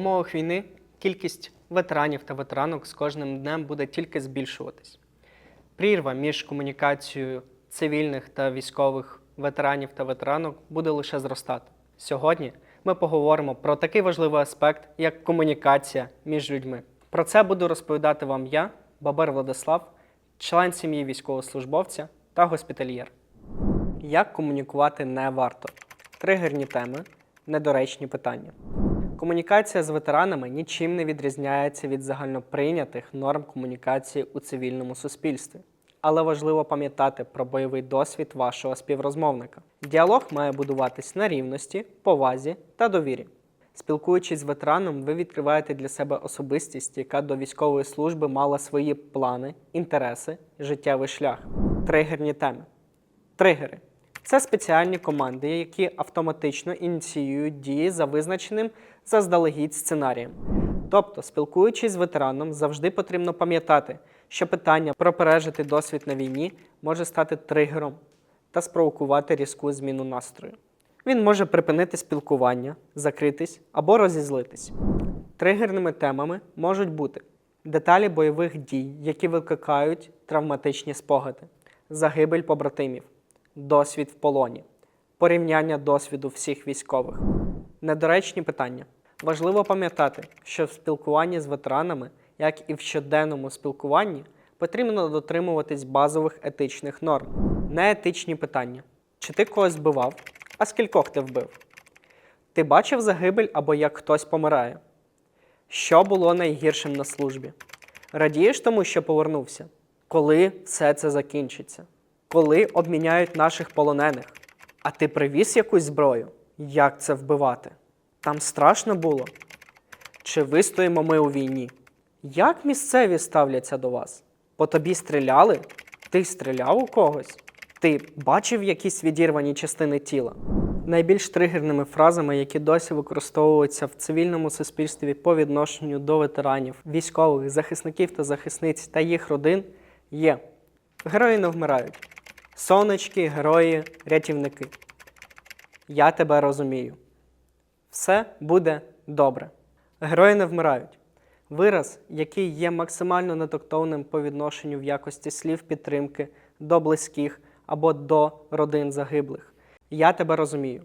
умовах війни кількість ветеранів та ветеранок з кожним днем буде тільки збільшуватись. Прірва між комунікацією цивільних та військових ветеранів та ветеранок буде лише зростати. Сьогодні ми поговоримо про такий важливий аспект, як комунікація між людьми. Про це буду розповідати вам я, Бабер Владислав, член сім'ї військовослужбовця та госпітальєр. Як комунікувати не варто? Тригерні теми, недоречні питання. Комунікація з ветеранами нічим не відрізняється від загальноприйнятих норм комунікації у цивільному суспільстві. Але важливо пам'ятати про бойовий досвід вашого співрозмовника. Діалог має будуватись на рівності, повазі та довірі. Спілкуючись з ветераном, ви відкриваєте для себе особистість, яка до військової служби мала свої плани, інтереси, життєвий шлях. Тригерні теми. Тригери це спеціальні команди, які автоматично ініціюють дії за визначеним заздалегідь сценарієм. Тобто, спілкуючись з ветераном, завжди потрібно пам'ятати, що питання про пережитий досвід на війні може стати тригером та спровокувати різку зміну настрою. Він може припинити спілкування, закритись або розізлитись. Тригерними темами можуть бути деталі бойових дій, які викликають травматичні спогади, загибель побратимів, досвід в полоні, порівняння досвіду всіх військових. Недоречні питання. Важливо пам'ятати, що в спілкуванні з ветеранами, як і в щоденному спілкуванні, потрібно дотримуватись базових етичних норм. Неетичні питання: чи ти когось вбивав, а скількох ти вбив? Ти бачив загибель або як хтось помирає? Що було найгіршим на службі? Радієш тому, що повернувся? Коли все це закінчиться? Коли обміняють наших полонених? А ти привіз якусь зброю? Як це вбивати? Там страшно було? Чи вистоїмо ми у війні? Як місцеві ставляться до вас? По тобі стріляли? Ти стріляв у когось? Ти бачив якісь відірвані частини тіла? Найбільш тригерними фразами, які досі використовуються в цивільному суспільстві по відношенню до ветеранів, військових, захисників та захисниць та їх родин, є герої не вмирають, сонечки, герої, рятівники. Я тебе розумію. Все буде добре. Герої не вмирають. Вираз, який є максимально нетактовним по відношенню в якості слів підтримки до близьких або до родин загиблих. Я тебе розумію.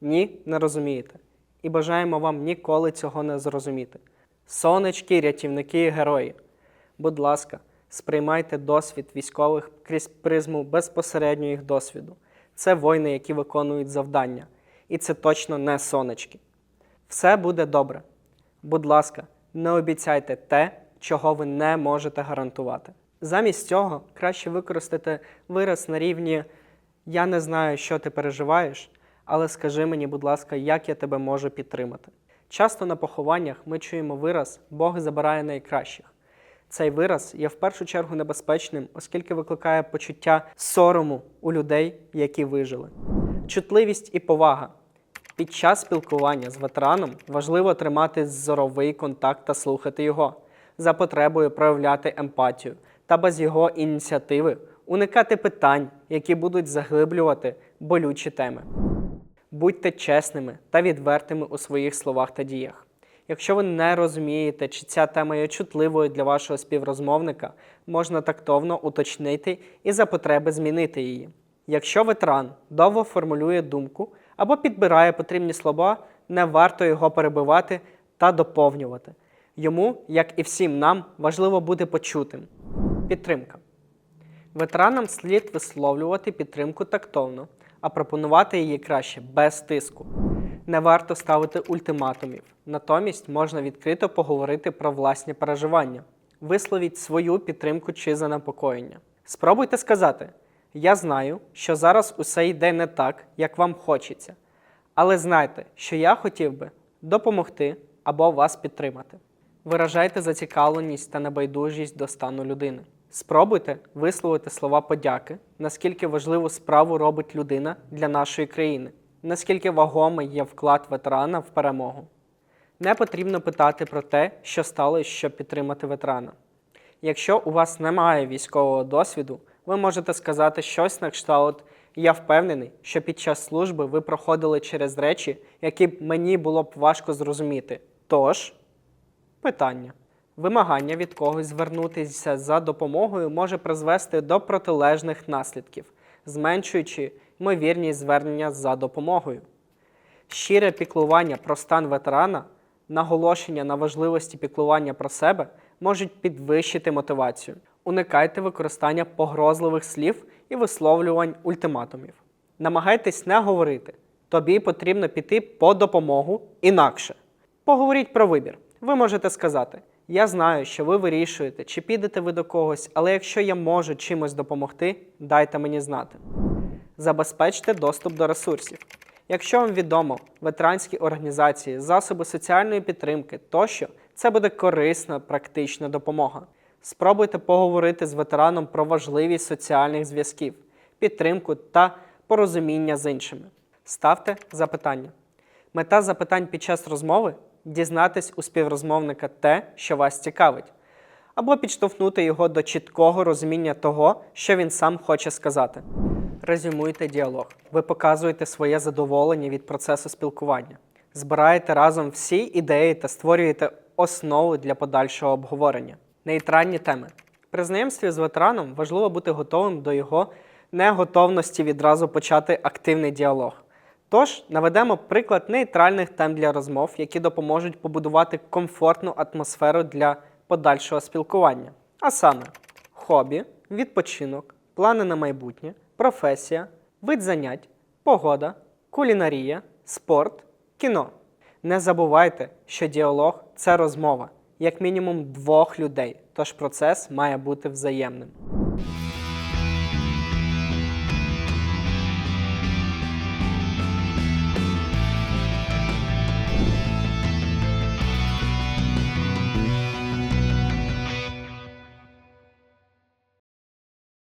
Ні, не розумієте. І бажаємо вам ніколи цього не зрозуміти. Сонечки, рятівники герої. Будь ласка, сприймайте досвід військових крізь призму безпосередньо їх досвіду. Це воїни, які виконують завдання. І це точно не сонечки. Все буде добре. Будь ласка, не обіцяйте те, чого ви не можете гарантувати. Замість цього краще використати вираз на рівні Я не знаю, що ти переживаєш, але скажи мені, будь ласка, як я тебе можу підтримати. Часто на похованнях ми чуємо вираз Бог забирає найкращих. Цей вираз є в першу чергу небезпечним, оскільки викликає почуття сорому у людей, які вижили. Чутливість і повага. Під час спілкування з ветераном важливо тримати зоровий контакт та слухати його, за потребою проявляти емпатію та без його ініціативи уникати питань, які будуть заглиблювати болючі теми. Будьте чесними та відвертими у своїх словах та діях. Якщо ви не розумієте, чи ця тема є чутливою для вашого співрозмовника, можна тактовно уточнити і за потреби змінити її. Якщо ветеран довго формулює думку або підбирає потрібні слова, не варто його перебивати та доповнювати. Йому, як і всім нам, важливо бути почутим. Підтримка. Ветеранам слід висловлювати підтримку тактовно, а пропонувати її краще без тиску. Не варто ставити ультиматумів, натомість можна відкрито поговорити про власні переживання. Висловіть свою підтримку чи занепокоєння. Спробуйте сказати: Я знаю, що зараз усе йде не так, як вам хочеться, але знайте, що я хотів би допомогти або вас підтримати. Виражайте зацікавленість та небайдужість до стану людини. Спробуйте висловити слова подяки, наскільки важливу справу робить людина для нашої країни, наскільки вагомий є вклад ветерана в перемогу. Не потрібно питати про те, що сталося, щоб підтримати ветерана. Якщо у вас немає військового досвіду, ви можете сказати щось на кшталт Я впевнений, що під час служби ви проходили через речі, які б мені було б важко зрозуміти. Тож, питання. Вимагання від когось звернутися за допомогою може призвести до протилежних наслідків, зменшуючи ймовірність звернення за допомогою. Щире піклування про стан ветерана, наголошення на важливості піклування про себе можуть підвищити мотивацію. Уникайте використання погрозливих слів і висловлювань ультиматумів. Намагайтесь не говорити. Тобі потрібно піти по допомогу інакше. Поговоріть про вибір. Ви можете сказати: Я знаю, що ви вирішуєте, чи підете ви до когось, але якщо я можу чимось допомогти, дайте мені знати. Забезпечте доступ до ресурсів. Якщо вам відомо ветеранські організації, засоби соціальної підтримки тощо, це буде корисна практична допомога. Спробуйте поговорити з ветераном про важливість соціальних зв'язків, підтримку та порозуміння з іншими. Ставте запитання. Мета запитань під час розмови дізнатись у співрозмовника те, що вас цікавить, або підштовхнути його до чіткого розуміння того, що він сам хоче сказати. Резюмуйте діалог. Ви показуєте своє задоволення від процесу спілкування, збираєте разом всі ідеї та створюєте основу для подальшого обговорення. Нейтральні теми. При знайомстві з ветераном важливо бути готовим до його неготовності відразу почати активний діалог. Тож наведемо приклад нейтральних тем для розмов, які допоможуть побудувати комфортну атмосферу для подальшого спілкування. А саме хобі, відпочинок, плани на майбутнє, професія, вид занять, погода, кулінарія, спорт, кіно. Не забувайте, що діалог це розмова, як мінімум двох людей, тож процес має бути взаємним.